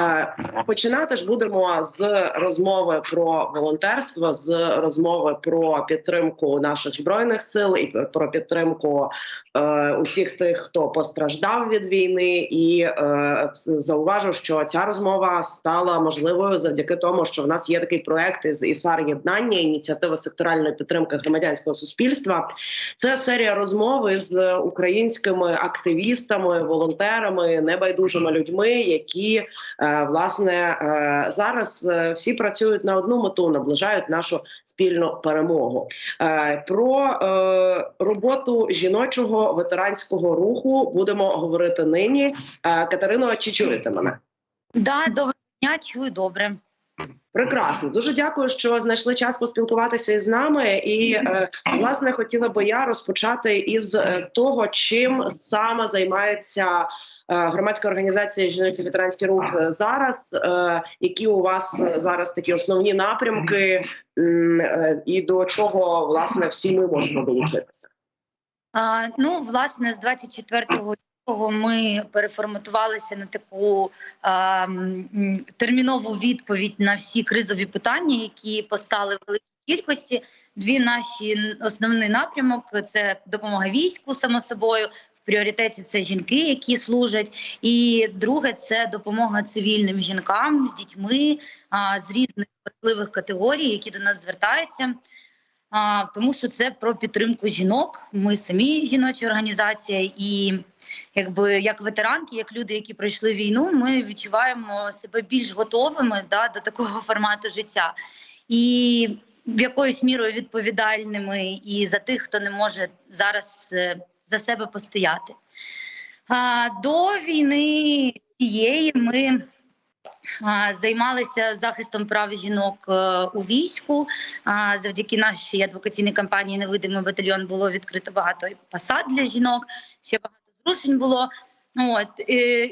Е, Починати ж будемо з розмови про волонтерство, з розмови про підтримку наших збройних сил і про підтримку е, усіх тих, хто постраждав від війни, і е, зауважу, що ця розмова стала можливою завдяки тому, що в нас є такий проект із ІСАР єднання ініціатива секторальної підтримки громадянського суспільства. Це серія розмов з українськими активістами, волонтерами, небайдужими людьми, які власне е, зараз е, всі працюють на одну мету, наближають нашу спільну перемогу. Е, Про е, роботу жіночого ветеранського руху будемо говорити нині. Е, Катерино, чи чуєте мене? Да, доброго дня, чую добре. Прекрасно, дуже дякую, що знайшли час поспілкуватися із нами. І е, власне хотіла би я розпочати із е, того, чим саме займається. Е, Громадська організація жіночий ветеранський рух е, зараз. Е, які у вас зараз такі основні напрямки, і до чого власне всі ми можемо долучитися? А, ну, власне, з 24 лютого ми переформатувалися на таку а, термінову відповідь на всі кризові питання, які постали в великій кількості. Дві наші основний напрямок це допомога війську, само собою. Пріоритеті це жінки, які служать, і друге це допомога цивільним жінкам з дітьми з різних важливих категорій, які до нас звертаються. А, тому що це про підтримку жінок. Ми самі жіноча організація, і якби як ветеранки, як люди, які пройшли війну, ми відчуваємо себе більш готовими да, до такого формату життя. І в якоюсь мірою відповідальними і за тих, хто не може зараз е, за себе постояти. А, до війни цієї ми а, займалися захистом прав жінок е, у війську. А, Завдяки нашій адвокаційній кампанії Невидимий батальйон було відкрито багато посад для жінок. Ще багато зрушень було. От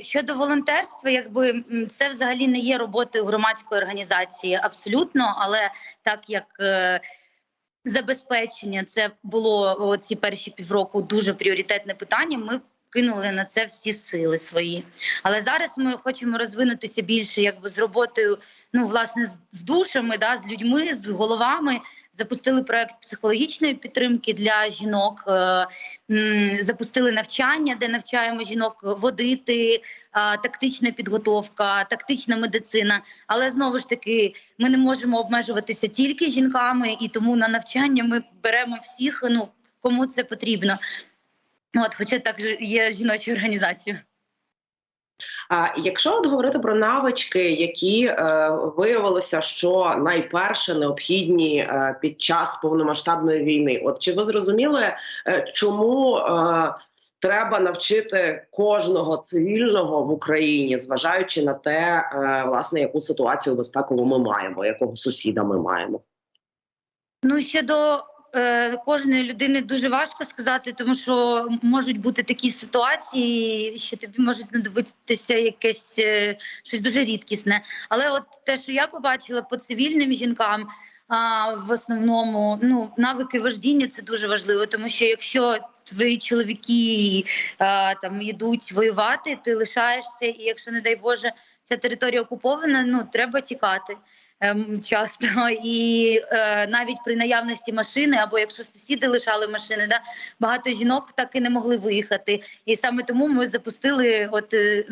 щодо волонтерства, якби це взагалі не є роботою громадської організації абсолютно, але так як е, забезпечення це було ці перші півроку дуже пріоритетне питання. Ми кинули на це всі сили свої. Але зараз ми хочемо розвинутися більше, якби з роботою, ну власне, з, душами, да, з людьми, з головами. Запустили проект психологічної підтримки для жінок, е, запустили навчання, де навчаємо жінок водити, е, тактична підготовка, тактична медицина. Але знову ж таки, ми не можемо обмежуватися тільки жінками, і тому на навчання ми беремо всіх, ну кому це потрібно. От, хоча так є жіночою організацією. А якщо от говорити про навички, які е, виявилося, що найперше необхідні е, під час повномасштабної війни, от чи ви зрозуміли, е, чому е, треба навчити кожного цивільного в Україні, зважаючи на те, е, власне, яку ситуацію безпекову ми маємо, якого сусіда ми маємо? Ну щодо е, кожної людини дуже важко сказати, тому що можуть бути такі ситуації, що тобі може знадобитися якесь е, щось дуже рідкісне. Але от те, що я побачила по цивільним жінкам. А в основному ну навики вождіння це дуже важливо, тому що якщо твої чоловіки а, там йдуть воювати, ти лишаєшся, і якщо не дай Боже, ця територія окупована, ну треба тікати часто. І е, навіть при наявності машини, або якщо сусіди лишали машини, да, багато жінок так і не могли виїхати. І саме тому ми запустили от е,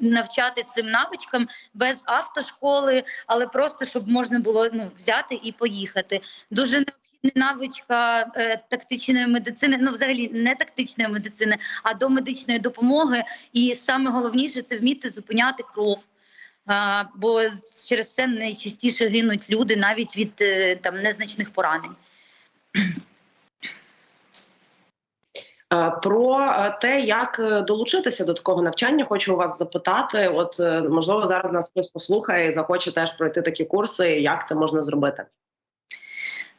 навчати цим навичкам без автошколи, але просто щоб можна було ну, взяти і поїхати. Дуже навичка е, тактичної медицини, ну взагалі не тактичної медицини, а до медичної допомоги. І саме головніше це вміти зупиняти кров. Бо через це найчастіше гинуть люди навіть від е, там незначних поранень. Про те, як е, долучитися до такого навчання, хочу у вас запитати. От е, можливо, зараз нас хтось послухає і захоче теж пройти такі курси. Як це можна зробити?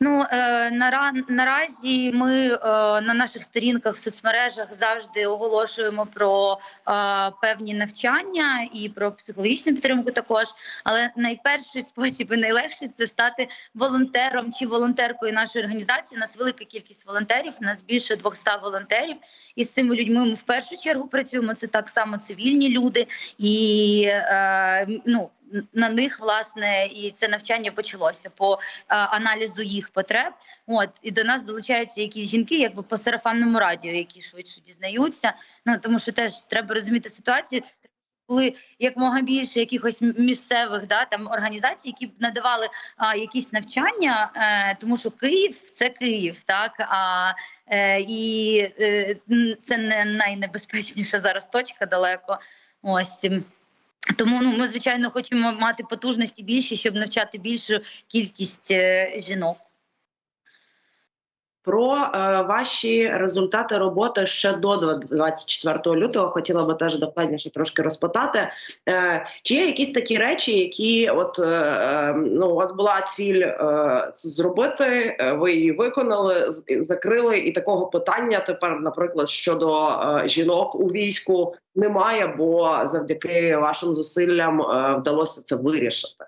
Ну е, нара- наразі ми е, на наших сторінках в соцмережах завжди оголошуємо про е, певні навчання і про психологічну підтримку також. Але найперший спосіб і найлегший це стати волонтером чи волонтеркою нашої організації. У нас велика кількість волонтерів, у нас більше 200 волонтерів. І з цими людьми ми в першу чергу працюємо. Це так само цивільні люди, і е, ну на них власне і це навчання почалося по е, аналізу їх потреб. От і до нас долучаються якісь жінки, якби по сарафанному радіо, які швидше дізнаються. Ну тому що теж треба розуміти ситуацію. Були якмога більше якихось місцевих да там організацій, які б надавали а, якісь навчання, е, тому що Київ це Київ, так а е, і е, це не найнебезпечніша зараз точка далеко. Ось. Тому ну ми звичайно хочемо мати потужності більше, щоб навчати більшу кількість е, жінок. Про е, ваші результати роботи ще до 24 лютого хотіла би теж докладніше трошки розпитати. Е, чи є якісь такі речі, які от е, е, ну у вас була ціль е, зробити? е, Ви її виконали, закрили, і такого питання тепер, наприклад, щодо е, жінок у війську немає, бо завдяки вашим зусиллям е, вдалося це вирішити.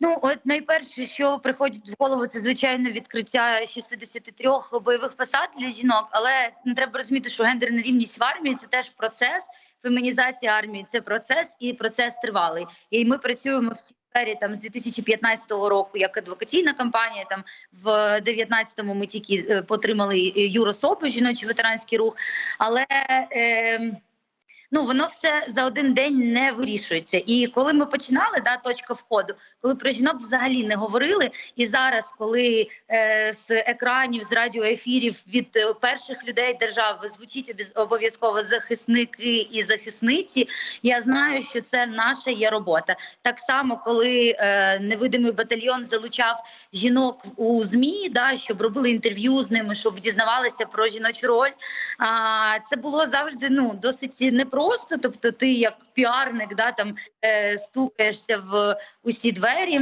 Ну, от найперше, що приходить в голову, це звичайно відкриття 63 бойових посад для жінок. Але не треба розуміти, що гендерна рівність в армії це теж процес. Фемінізація армії це процес і процес тривалий. І ми працюємо в цій сфері там з 2015 року як адвокаційна кампанія. Там в 19-му ми тільки е, потримали е, юрособу, жіночий ветеранський рух. Але е, ну воно все за один день не вирішується. І коли ми починали, да, точка входу, коли про жінок взагалі не говорили, і зараз, коли е, з екранів, з радіоефірів від е, перших людей держави звучить обов'язково захисники і захисниці, я знаю, що це наша є робота. Так само, коли е, невидимий батальйон залучав жінок у змі, да, щоб робили інтерв'ю з ними, щоб дізнавалися про жіночу роль. А це було завжди ну досить непросто. Тобто, ти як піарник, да там е, стукаєшся в усі двері.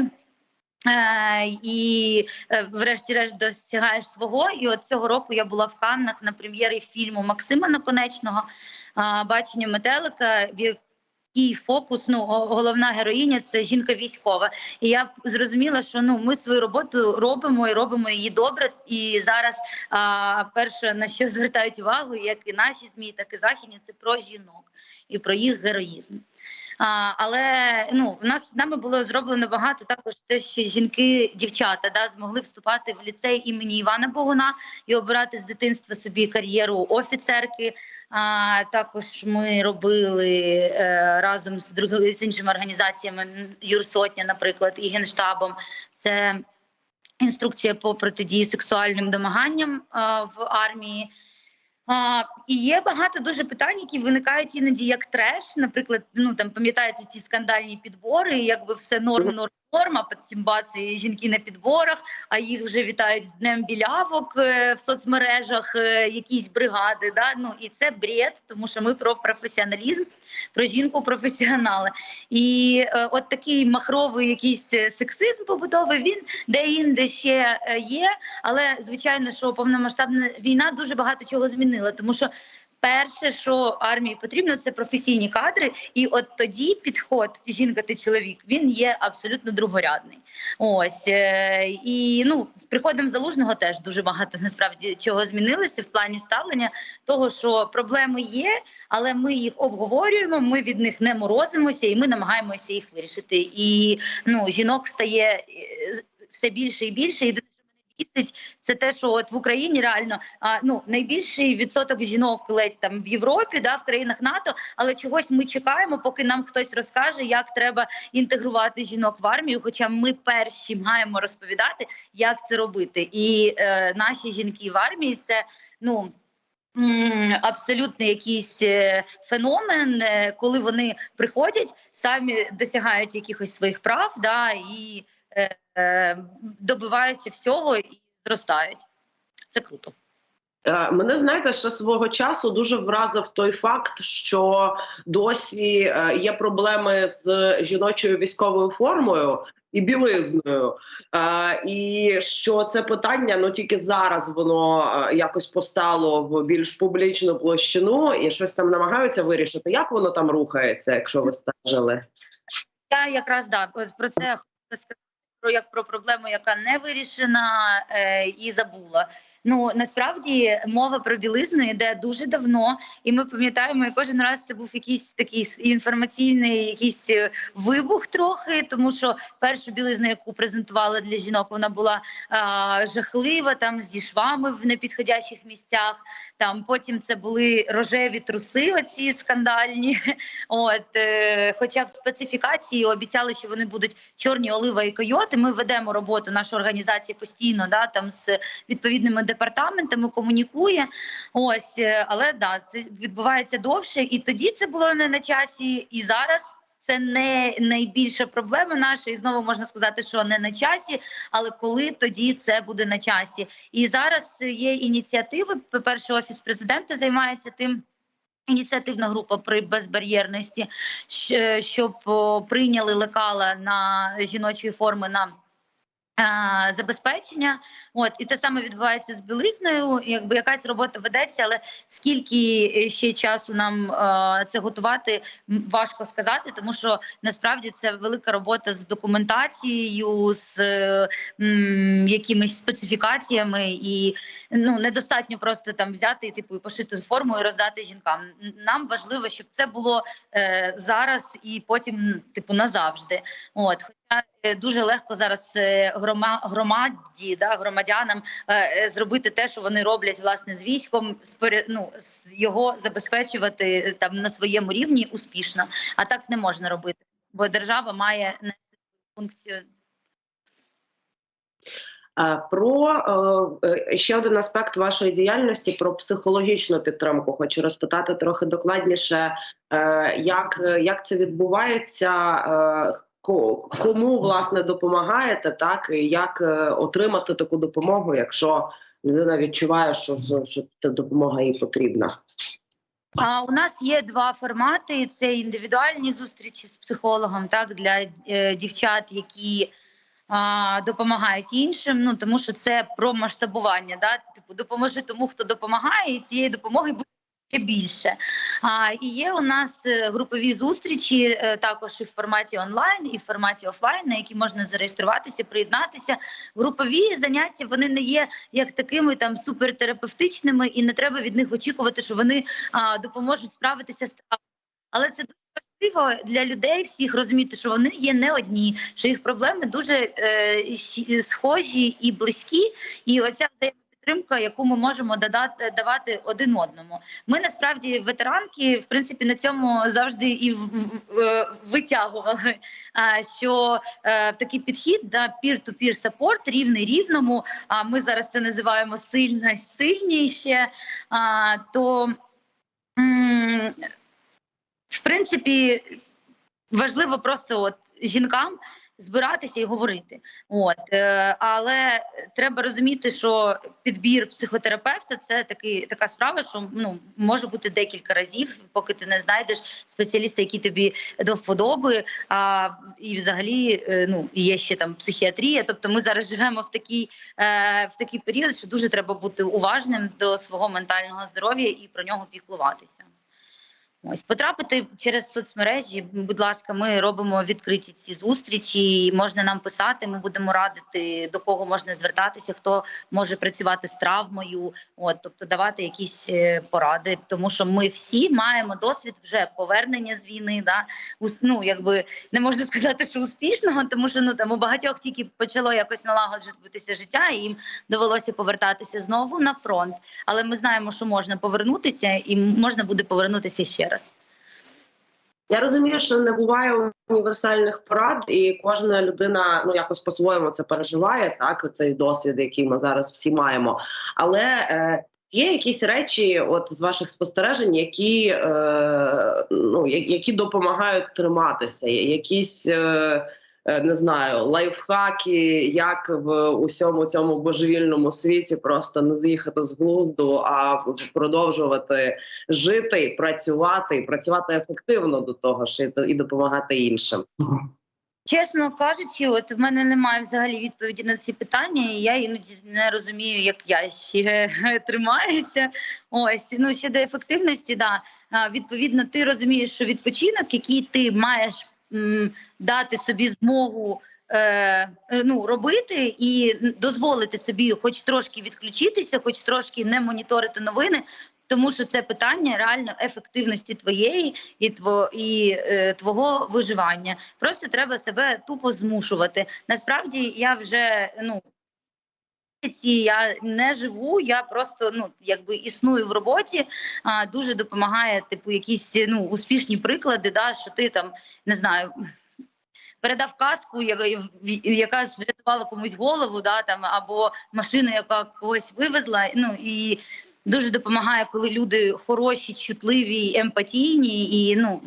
Е, і е, врешті-решт досягаєш свого. І от цього року я була в Каннах на прем'єрі фільму Максима Наконечного бачення метелика. В якій фокус, ну головна героїня це жінка військова. І я зрозуміла, що ну ми свою роботу робимо і робимо її добре. І зараз а, перше на що звертають увагу, як і наші змі, так і західні, це про жінок і про їх героїзм. Але ну в нас нами було зроблено багато також те, що жінки, дівчата да змогли вступати в ліцей імені Івана Богуна і обирати з дитинства собі кар'єру офіцерки. А також ми робили е, разом з другими з іншими організаціями Юрсотня, наприклад, і генштабом. Це інструкція по протидії сексуальним домаганням е, в армії. А, і є багато дуже питань, які виникають іноді як треш. Наприклад, ну там пам'ятаєте ці скандальні підбори, якби все норм, норм, норм, а потім бац, жінки на підборах, а їх вже вітають з днем білявок е, в соцмережах, е, якісь бригади. Да? Ну і це бред, тому що ми про професіоналізм, про жінку професіонала. І е, от такий махровий якийсь е, сексизм побутовий, він де-інде ще є. Але звичайно, що повномасштабна війна дуже багато чого змінила, тому що. Перше, що армії потрібно, це професійні кадри, і от тоді підход жінка та чоловік він є абсолютно другорядний. Ось е, і ну з приходом залужного теж дуже багато насправді чого змінилося в плані ставлення того, що проблеми є, але ми їх обговорюємо. Ми від них не морозимося, і ми намагаємося їх вирішити. І ну жінок стає е, все більше і більше. І бісить, це те, що от в Україні реально а, ну найбільший відсоток жінок ледь там в Європі, да, в країнах НАТО, але чогось ми чекаємо, поки нам хтось розкаже, як треба інтегрувати жінок в армію. Хоча ми перші маємо розповідати, як це робити, і е, наші жінки в армії це ну. Абсолютно якийсь е, феномен, е, коли вони приходять, самі досягають якихось своїх прав, да і е, добиваються всього і зростають. Це круто. Е, Мене знаєте, ще свого часу дуже вразив той факт, що досі е, є проблеми з жіночою військовою формою. і білизною. Е, і що це питання ну тільки зараз воно е, якось постало в більш публічну площину, і щось там намагаються вирішити. Як воно там рухається, якщо ви стежили? Я якраз да про це хотіла сказати як про проблему, яка не вирішена е, і забула. Ну насправді мова про білизну йде дуже давно, і ми пам'ятаємо, і кожен раз це був якийсь такий інформаційний якийсь е, вибух трохи, тому що першу білизну, яку презентували для жінок, вона була а, жахлива, там зі швами в непідходящих місцях. Там потім це були рожеві труси, оці скандальні. От, е, хоча в специфікації обіцяли, що вони будуть чорні олива і койоти. Ми ведемо роботу, наша організація постійно да, там з відповідними департаментами комунікує. Ось, е, але да, це відбувається довше, і тоді це було не на часі, і зараз. Це не найбільша проблема наша, і знову можна сказати, що не на часі, але коли тоді це буде на часі. І зараз є ініціативи. По-перше, офіс президента займається тим. Ініціативна група при безбар'єрності, щоб прийняли лекала на жіночої форми на е, забезпечення. От і те саме відбувається з білизною. Якби якась робота ведеться, але скільки е, ще часу нам е, це готувати, важко сказати, тому що насправді це велика робота з документацією, з е, м, якимись специфікаціями, і ну недостатньо просто там взяти типу і пошити форму і роздати жінкам. Нам важливо, щоб це було е, зараз і потім, типу, назавжди. От дуже легко зараз е, громаді, да, громадянам е, е, зробити те, що вони роблять власне з військом, ну, його забезпечувати е, там на своєму рівні успішно. А так не можна робити, бо держава має функцію Е, Про е, е, ще один аспект вашої діяльності про психологічну підтримку. Хочу розпитати трохи докладніше, е, як, як це відбувається, е, кому власне допомагаєте, так і як е, отримати таку допомогу, якщо людина відчуває, що, що ця допомога їй потрібна. А у нас є два формати: це індивідуальні зустрічі з психологом, так для е, дівчат, які а, допомагають іншим. Ну тому що це про масштабування. Да? Типу, допоможи тому, хто допомагає, і цієї допомоги буде більше. А, і є у нас е, групові зустрічі е, також і в форматі онлайн, і в форматі офлайн, на які можна зареєструватися, приєднатися. Групові заняття вони не є як такими там супертерапевтичними, і не треба від них очікувати, що вони а, допоможуть справитися з травмою. Але це дуже важливо для людей всіх розуміти, що вони є не одні, що їх проблеми дуже е, схожі і близькі, і оця взаємопідтримка, яку ми можемо додати давати один одному. Ми насправді ветеранки, в принципі, на цьому завжди і е, витягували. Що е, такий підхід да peer-to-peer support, рівний рівному. А ми зараз це називаємо сильна сильніше. То в принципі важливо просто от жінкам збиратися і говорити. От е, але треба розуміти, що підбір психотерапевта це такий така справа, що ну може бути декілька разів, поки ти не знайдеш спеціаліста, який тобі до вподоби. А і взагалі е, ну є ще там психіатрія. Тобто, ми зараз живемо в такий, е, в такий період, що дуже треба бути уважним до свого ментального здоров'я і про нього піклуватися. Ось потрапити через соцмережі. Будь ласка, ми робимо відкриті ці зустрічі. Можна нам писати. Ми будемо радити до кого можна звертатися, хто може працювати з травмою. От тобто давати якісь е, поради, тому що ми всі маємо досвід вже повернення з війни. Да ну, якби не можна сказати, що успішного, тому що ну там у багатьох тільки почало якось налагоджуватися життя, і їм довелося повертатися знову на фронт. Але ми знаємо, що можна повернутися, і можна буде повернутися ще раз. Я розумію, що не буває універсальних порад, і кожна людина ну якось по-своєму це переживає. Так, цей досвід, який ми зараз всі маємо. Але е, є якісь речі, от з ваших спостережень, які е, ну які допомагають триматися, якісь. Е, не знаю, лайфхаки, як в усьому цьому божевільному світі просто не з'їхати з глузду, а продовжувати жити, працювати працювати ефективно до того ж і, допомагати іншим. Чесно кажучи, от в мене немає взагалі відповіді на ці питання, і я іноді не розумію, як я ще тримаюся. Ось ну щодо ефективності, да відповідно, ти розумієш, що відпочинок, який ти маєш дати собі змогу. е, Ну, робити і дозволити собі, хоч трошки відключитися, хоч трошки не моніторити новини, тому що це питання реально ефективності твоєї і тво і е, твого виживання. Просто треба себе тупо змушувати. Насправді я вже ну. Я не живу, я просто ну якби існую в роботі. А дуже допомагає, типу, якісь ну успішні приклади. Да, що ти там не знаю, передав казку, яка врятувала комусь голову, да там або машину, яка когось вивезла. Ну і дуже допомагає, коли люди хороші, чутливі, емпатійні і ну.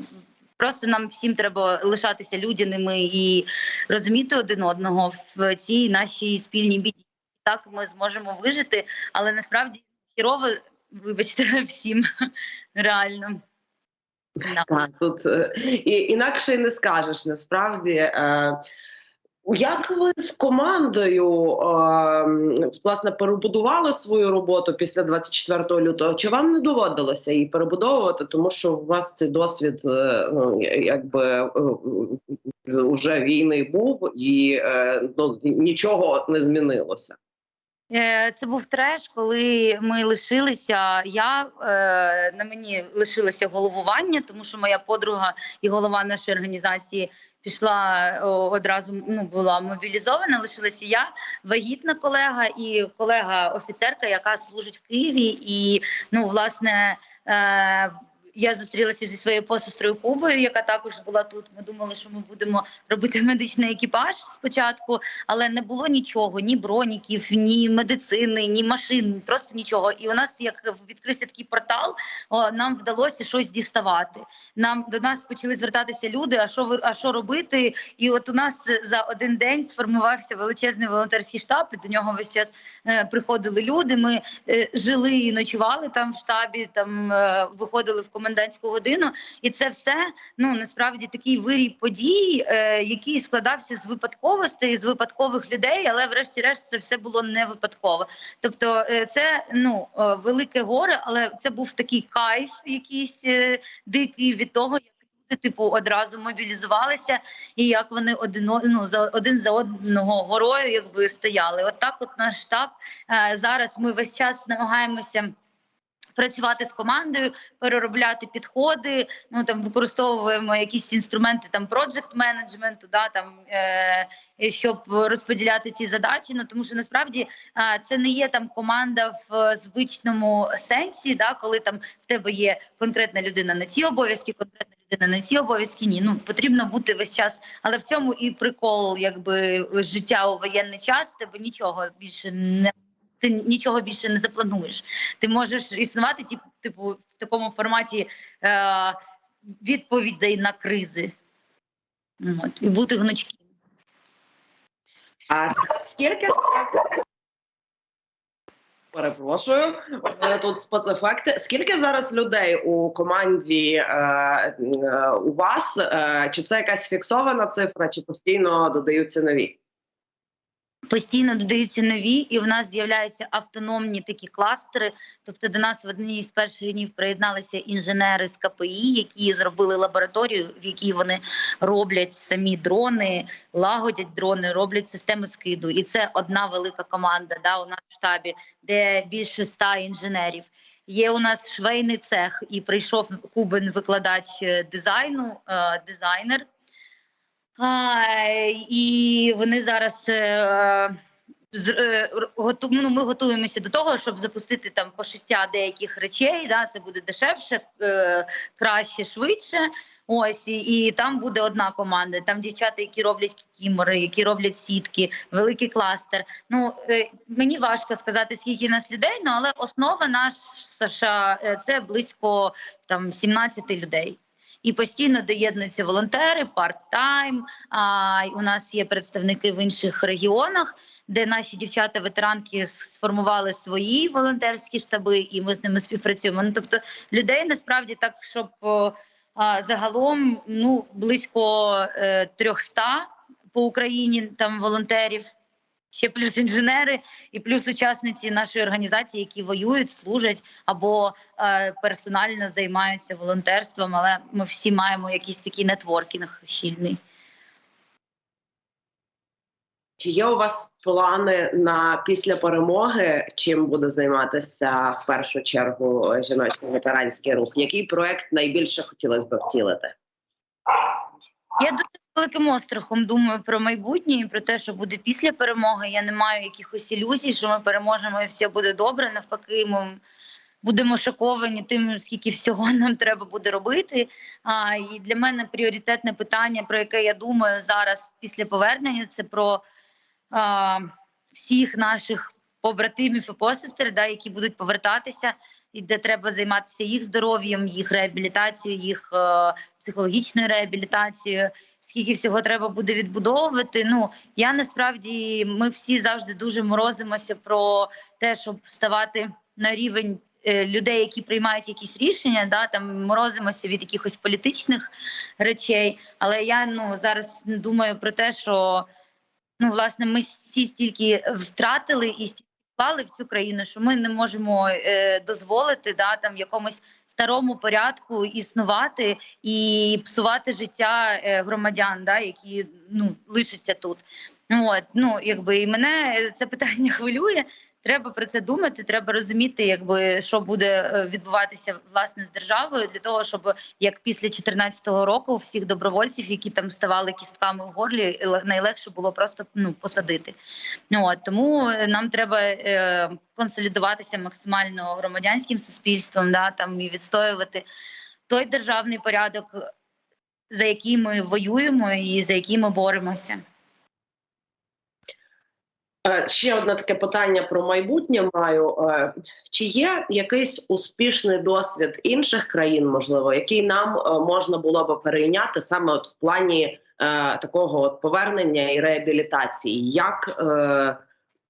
Просто нам всім треба лишатися людяними і розуміти один одного в цій нашій спільній біді. Так ми зможемо вижити, але насправді хірово, вибачте, всім реально. Так, тут е, і, інакше й не скажеш насправді. Е, як ви з командою е, власне перебудували свою роботу після 24 лютого? Чи вам не доводилося її перебудовувати, тому що у вас цей досвід е, ну якби е, вже війни був і е, ну, нічого не змінилося? Е, Це був треш, коли ми лишилися. Я е, на мені лишилося головування, тому що моя подруга і голова нашої організації пішла о, одразу. Ну була мобілізована. Лишилася я, вагітна колега і колега офіцерка, яка служить в Києві. І ну, власне. Е, я зустрілася зі своєю посестрою Кубою, яка також була тут. Ми думали, що ми будемо робити медичний екіпаж спочатку, але не було нічого: ні броніків, ні медицини, ні машин, просто нічого. І у нас, як відкрився такий портал, о, нам вдалося щось діставати. Нам до нас почали звертатися люди. А що ви а що робити? І от у нас за один день сформувався величезний волонтерський штаб. і До нього весь час е, приходили люди. Ми е, жили і ночували там в штабі. Там е, виходили в комендантську годину, і це все ну насправді такий вирій подій, е, який складався з випадковостей, з випадкових людей, але врешті-решт це все було не випадково. Тобто, е, це ну е, велике горе, але це був такий кайф, якийсь е, дикий від того, типу одразу мобілізувалися, і як вони один ну, за один за одного горою, якби стояли. От так, от наш штаб е, зараз. Ми весь час намагаємося працювати з командою, переробляти підходи. Ну там використовуємо якісь інструменти там проджект менеджменту, да там е, щоб розподіляти ці задачі. Ну тому що насправді е, це не є там команда в звичному сенсі, да, коли там в тебе є конкретна людина на ці обов'язки, конкретна людина на ці обов'язки. Ні, ну потрібно бути весь час, але в цьому і прикол, якби життя у воєнний час. В тебе нічого більше не ти нічого більше не заплануєш. Ти можеш існувати, типу, в такому форматі е, відповідей на кризи. От, І бути гнучким. А скільки Перепрошую, у мене тут спецефекти. Скільки зараз людей у команді е, е, у вас? Е, чи це якась фіксована цифра, чи постійно додаються нові? Постійно додаються нові, і в нас з'являються автономні такі кластери. Тобто до нас в одній з перших днів приєдналися інженери з КПІ, які зробили лабораторію, в якій вони роблять самі дрони, лагодять дрони, роблять системи скиду. І це одна велика команда. Да, у нас в штабі, де більше ста інженерів. Є у нас швейний цех, і прийшов Кубин, викладач дизайну, е, дизайнер. А, І вони зараз е, з, е, ну, ми готуємося до того, щоб запустити там пошиття деяких речей. Да, Це буде дешевше, е, краще, швидше. Ось і, і там буде одна команда. Там дівчата, які роблять кікімори, які роблять сітки, великий кластер. Ну е, мені важко сказати, скільки нас людей, ну але основа наша це близько там 17 людей і постійно доєднуються волонтери, парт-тайм. А у нас є представники в інших регіонах, де наші дівчата-ветеранки сформували свої волонтерські штаби, і ми з ними співпрацюємо. Ну тобто людей насправді так, щоб А, загалом ну, близько е, 300 по Україні там волонтерів, ще плюс інженери і плюс учасниці нашої організації, які воюють, служать або е, персонально займаються волонтерством. Але ми всі маємо якийсь такий нетворкінг щільний. Чи є у вас плани на після перемоги? Чим буде займатися в першу чергу жіночий ветеранський рух? Який проект найбільше хотілося б втілити? Я дуже великим острахом думаю про майбутнє і про те, що буде після перемоги. Я не маю якихось ілюзій, що ми переможемо і все буде добре. Навпаки, ми будемо шоковані тим, скільки всього нам треба буде робити. А, і для мене пріоритетне питання, про яке я думаю зараз після повернення, це про а, всіх наших побратимів і посестер, да, які будуть повертатися. І де треба займатися їх здоров'ям, їх реабілітацією, їх е, психологічною реабілітацією. Скільки всього треба буде відбудовувати? Ну я насправді ми всі завжди дуже морозимося про те, щоб ставати на рівень е, людей, які приймають якісь рішення. Да, там морозимося від якихось політичних речей. Але я ну зараз думаю про те, що ну власне ми всі стільки втратили і стільки вклали в цю країну, що ми не можемо е, дозволити да там якомусь старому порядку існувати і псувати життя е, громадян, да, які ну лишаться тут. От ну якби і мене це питання хвилює. Треба про це думати. Треба розуміти, якби що буде е, відбуватися власне з державою для того, щоб як після 2014 року всіх добровольців, які там ставали кістками в горлі, найлегше було просто ну посадити. Ну, От, тому нам треба е, консолідуватися максимально громадянським суспільством, да, там і відстоювати той державний порядок, за який ми воюємо і за який ми боремося. Е, Ще одне таке питання про майбутнє маю. Е, Чи є якийсь успішний досвід інших країн, можливо, який нам е, можна було би перейняти саме от в плані такого от повернення і реабілітації? Як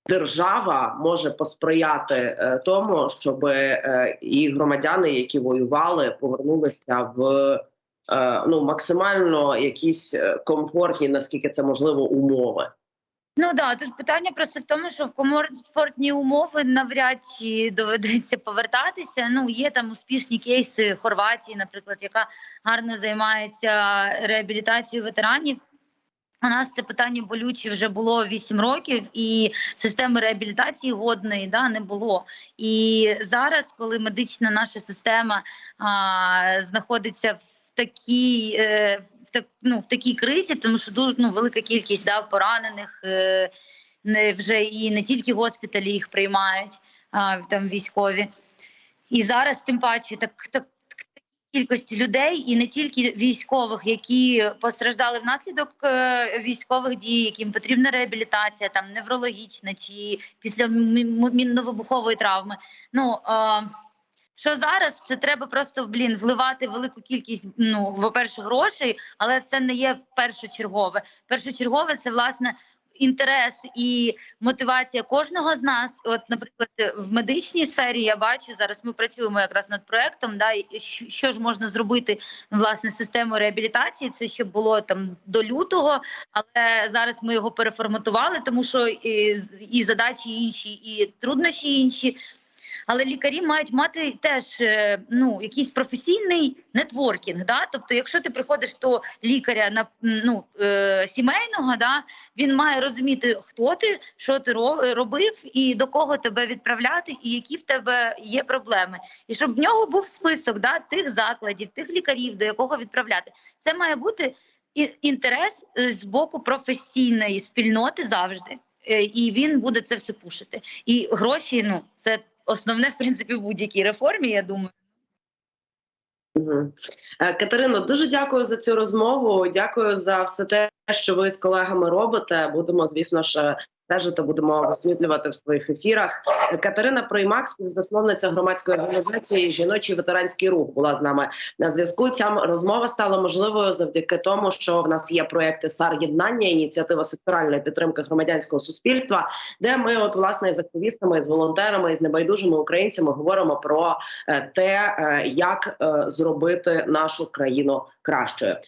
держава може посприяти тому, щоб і громадяни, які воювали, повернулися в ну максимально якісь комфортні, наскільки це можливо, умови? Ну да, тут питання просто в тому, що в комфортні умови навряд чи доведеться повертатися. Ну є там успішні кейси Хорватії, наприклад, яка гарно займається реабілітацією ветеранів. У нас це питання болюче вже було 8 років, і системи реабілітації годної да не було. І зараз, коли медична наша система а, знаходиться в такій. Е, ну, в такій кризі, тому що дуже ну, велика кількість да, поранених е, не вже і не тільки госпіталі їх приймають, а, там військові. І зараз, тим паче, так, так кількості людей, і не тільки військових, які постраждали внаслідок е, військових дій, яким потрібна реабілітація, там неврологічна чи після мінно-вибухової травми. Ну е, що зараз це треба просто блін вливати велику кількість. Ну по-перше, грошей, але це не є першочергове. Першочергове це власне. Інтерес і мотивація кожного з нас, от, наприклад, в медичній сфері я бачу зараз. Ми працюємо якраз над проектом. Да, і що, ж можна зробити власне з системою реабілітації? Це ще було там до лютого, але зараз ми його переформатували, тому що і, і задачі інші, і труднощі інші. Але лікарі мають мати теж е, ну якийсь професійний нетворкінг. Да? Тобто, якщо ти приходиш до лікаря на ну е, сімейного, да він має розуміти, хто ти, що ти робив, і до кого тебе відправляти, і які в тебе є проблеми. І щоб в нього був список да, тих закладів, тих лікарів, до якого відправляти. Це має бути інтерес е, з боку професійної спільноти завжди. І він буде це все пушити. І гроші, ну це основне в принципі в будь-якій реформі. Я думаю. Е, Катерино, дуже дякую за цю розмову. Дякую за все те, що ви з колегами робите. Будемо, звісно ж, стежити, будемо висвітлювати в своїх ефірах. Катерина Приймак, співзасновниця громадської організації Жіночий ветеранський рух, була з нами на зв'язку. Ця розмова стала можливою завдяки тому, що в нас є проекти САР єднання, ініціатива секторальної підтримки громадянського суспільства, де ми, от власне, з активістами, з волонтерами, з небайдужими українцями говоримо про е, те, е, як е, зробити нашу країну кращою.